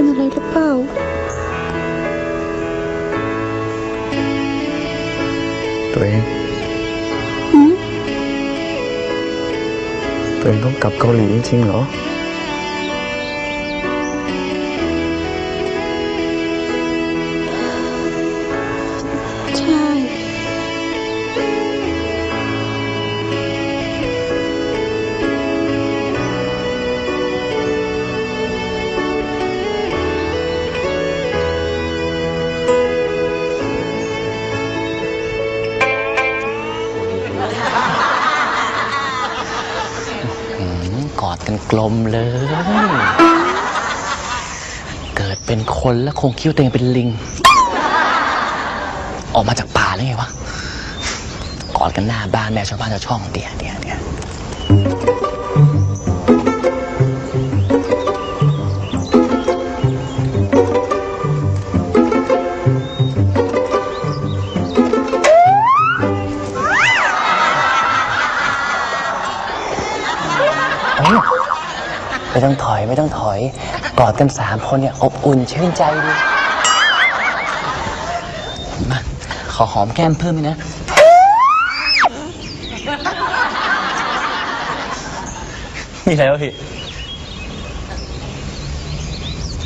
എന്നുള്ള എളുപ്പമാവും Tuyền Tuyền không cặp câu này nữa chứ nữa กอดกันกลมเลย เกิดเป็นคนแล้วคงคิ้วาตัวเองเป็นลิง ออกมาจากป่าแล้วไงวะ กอดกันหน้าบ้านแม่ชาวบ้านชาวช่องเดียวเดียวเดีย ไม่ต้องถอยไม่ต้องถอย กอดกันสามคนเนี่ยอบอุ่นชื่นใจดีมาขอหอมแก้มเพิ่มไหมนะ มีอะไรวะพี่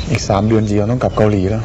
อีกสามเดือนจียอนต้องกลับเกาหลีแล้ว